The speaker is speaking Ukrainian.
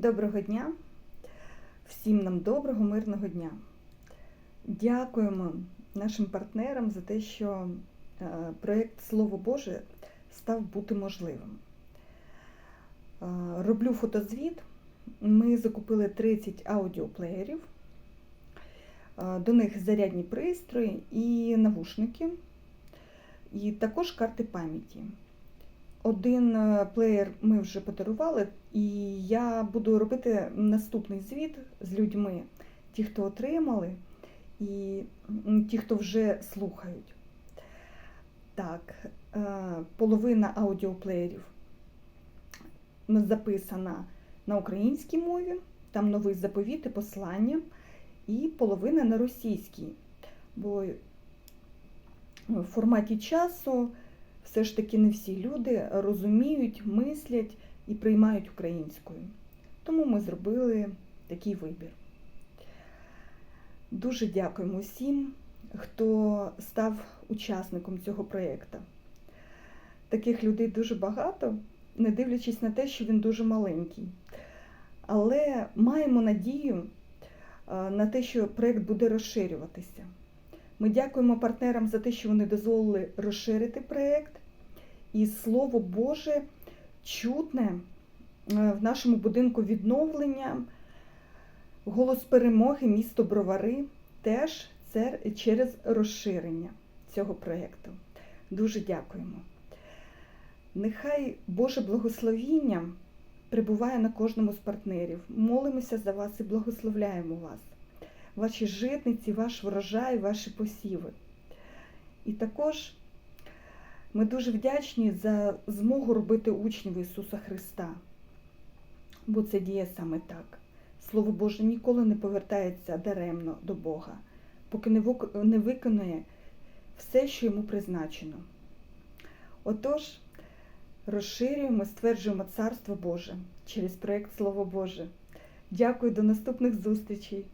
Доброго дня, всім нам доброго, мирного дня. Дякуємо нашим партнерам за те, що е, проєкт Слово Боже став бути можливим. Е, Роблю фотозвіт. Ми закупили 30 аудіоплеєрів. Е, До них зарядні пристрої і навушники, і також карти пам'яті. Один е, плеєр ми вже подарували, і я буду робити наступний звіт з людьми, ті, хто отримали, і ті, хто вже слухають. Так, е, половина аудіоплеєрів записана на українській мові, там новий заповіт і послання, і половина на російській. Бо в форматі часу все ж таки не всі люди розуміють, мислять і приймають українською. Тому ми зробили такий вибір. Дуже дякуємо всім, хто став учасником цього проєкту. Таких людей дуже багато, не дивлячись на те, що він дуже маленький. Але маємо надію на те, що проєкт буде розширюватися. Ми дякуємо партнерам за те, що вони дозволили розширити проєкт. І Слово Боже чутне е, в нашому будинку відновлення, голос перемоги, місто Бровари теж це через розширення цього проєкту. Дуже дякуємо. Нехай Боже благословіння прибуває на кожному з партнерів. Молимося за вас і благословляємо вас ваші житниці, ваш врожай, ваші посіви. І також ми дуже вдячні за змогу робити учнів Ісуса Христа, бо це діє саме так. Слово Боже ніколи не повертається даремно до Бога, поки не виконує все, що йому призначено. Отож, розширюємо, стверджуємо Царство Боже через проєкт Слово Боже. Дякую, до наступних зустрічей!